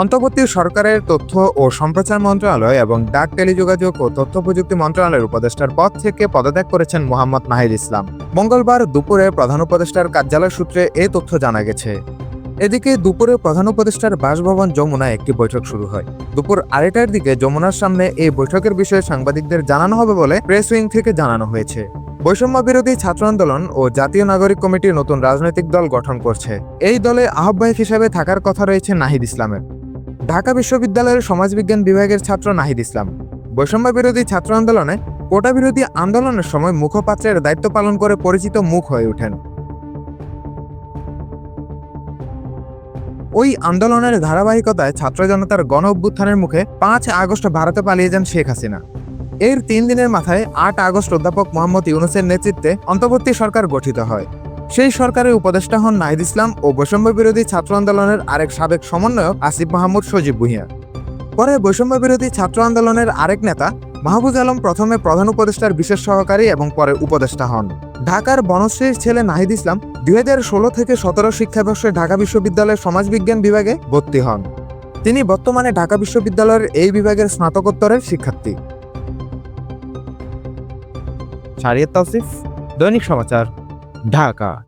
অন্তর্বর্তী সরকারের তথ্য ও সম্প্রচার মন্ত্রণালয় এবং ডাক টেলিযোগাযোগ ও তথ্য প্রযুক্তি মন্ত্রণালয়ের উপদেষ্টার পদ থেকে পদত্যাগ করেছেন মোহাম্মদ নাহিদ ইসলাম। মঙ্গলবার দুপুরে প্রধান উপদেষ্টার কার্যালয় সূত্রে এ তথ্য জানা গেছে। এদিকে দুপুরে প্রধান উপদেষ্টার বাসভবন যমুনায় একটি বৈঠক শুরু হয়। দুপুর আড়াইটার দিকে যমুনার সামনে এই বৈঠকের বিষয়ে সাংবাদিকদের জানানো হবে বলে প্রেস উইং থেকে জানানো হয়েছে। বৈষম্য বিরোধী ছাত্র আন্দোলন ও জাতীয় নাগরিক কমিটি নতুন রাজনৈতিক দল গঠন করছে। এই দলে আহ্বায়ক হিসেবে থাকার কথা রয়েছে নাহিদ ইসলামের। ঢাকা বিশ্ববিদ্যালয়ের সমাজবিজ্ঞান বিভাগের ছাত্র নাহিদ ইসলাম। বৈষম্য বিরোধী ছাত্র আন্দোলনে কোটা বিরোধী আন্দোলনের সময় মুখপাত্রের দায়িত্ব পালন করে পরিচিত মুখ হয়ে ওঠেন। ওই আন্দোলনের ধারাবাহিকতায় ছাত্র জনতার গণ অভ্যুত্থানের মুখে পাঁচ আগস্ট ভারতে পালিয়ে যান শেখ হাসিনা। এর তিন দিনের মাথায় আট আগস্ট অধ্যাপক মোহাম্মদ ইউনুসের নেতৃত্বে অন্তর্বর্তী সরকার গঠিত হয়। সেই সরকারের উপদেষ্টা হন নাহিদ ইসলাম ও বৈষম্য বিরোধী ছাত্র আন্দোলনের আরেক সাবেক সমন্বয়ক আসিফ মাহমুদ সজীব ভুঁইয়া। পরে বৈষম্য বিরোধী ছাত্র আন্দোলনের আরেক নেতা মাহবুজ আলম প্রথমে প্রধান উপদেষ্টার বিশেষ সহকারী এবং পরে উপদেষ্টা হন। ঢাকার বনশ্রীর ছেলে নাহিদ ইসলাম দুই হাজার ষোলো থেকে সতেরো শিক্ষাবর্ষে ঢাকা বিশ্ববিদ্যালয়ের সমাজবিজ্ঞান বিভাগে ভর্তি হন। তিনি বর্তমানে ঢাকা বিশ্ববিদ্যালয়ের এই বিভাগের স্নাতকোত্তরের শিক্ষার্থী। শারিয়ত তৌসিফ দৈনিক সমাচার। ঢাকা